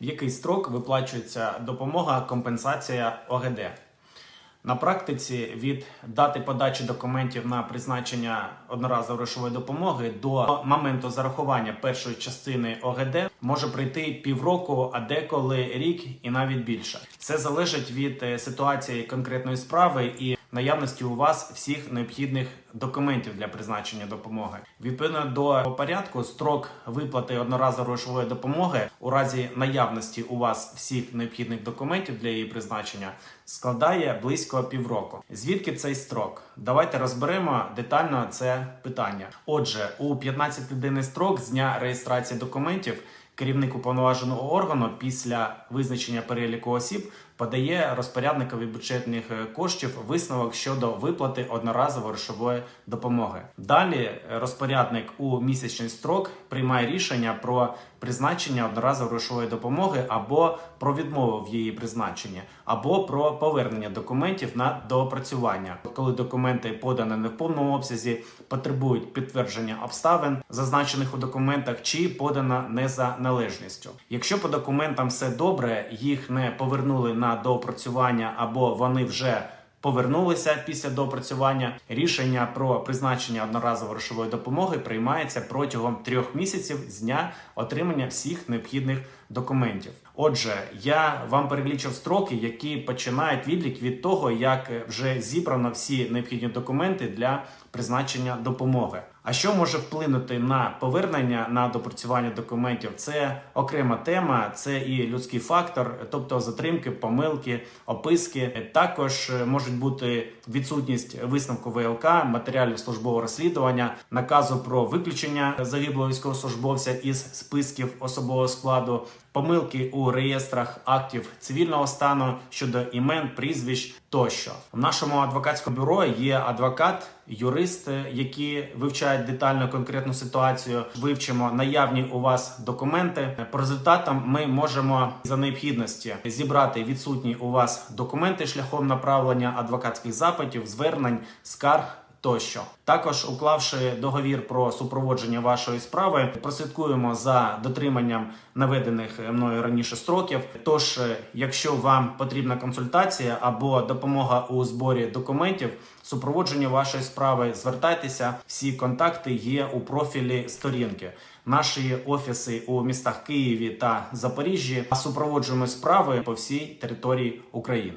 В який строк виплачується допомога компенсація ОГД? На практиці від дати подачі документів на призначення одноразової грошової допомоги до моменту зарахування першої частини ОГД може прийти півроку, а деколи рік і навіть більше. Це залежить від е, ситуації конкретної справи і наявності у вас всіх необхідних документів для призначення допомоги. Відповідно до порядку, строк виплати одноразової грошової допомоги у разі наявності у вас всіх необхідних документів для її призначення складає близько півроку. Звідки цей строк? Давайте розберемо детально це питання. Отже, у 15-денний строк з дня реєстрації документів керівник уповноваженого органу після визначення переліку осіб подає розпорядникові бюджетних е, коштів висновок щодо виплати одноразової грошової допомоги. Далі е, розпорядник у місячний строк приймає рішення про призначення одноразової грошової допомоги або про відмову в її призначенні, або про повернення документів на доопрацювання, коли документи подані не в повному обсязі, потребують підтвердження обставин, зазначених у документах, чи подана не за належністю. Якщо по документам все добре, їх не повернули на доопрацювання або вони вже повернулися після доопрацювання. Рішення про призначення одноразової грошової допомоги приймається протягом трьох місяців з дня отримання всіх необхідних документів. Отже, я вам перелічив строки, які починають відлік від того, як вже зібрано всі необхідні документи для призначення допомоги. А що може вплинути на повернення на допрацювання документів? Це окрема тема, це і людський фактор, тобто затримки, помилки, описки. Також е, можуть бути відсутність висновку ВЛК, матеріалів службового розслідування, наказу про виключення загиблого військовослужбовця із списків особового складу. Помилки у реєстрах актів цивільного стану щодо імен, прізвищ тощо в нашому адвокатському бюро є адвокат, юрист, які вивчають детально конкретну ситуацію. Вивчимо наявні у вас документи. По результатам ми можемо за необхідності зібрати відсутні у вас документи шляхом направлення адвокатських запитів, звернень, скарг. Тощо також уклавши договір про супроводження вашої справи, прослідкуємо за дотриманням наведених мною раніше строків. Тож, е, якщо вам потрібна консультація або допомога у зборі документів, супроводження вашої справи, звертайтеся. Всі контакти є у профілі сторінки. Наші офіси у містах Києві та Запоріжжі супроводжуємо справи по всій території України.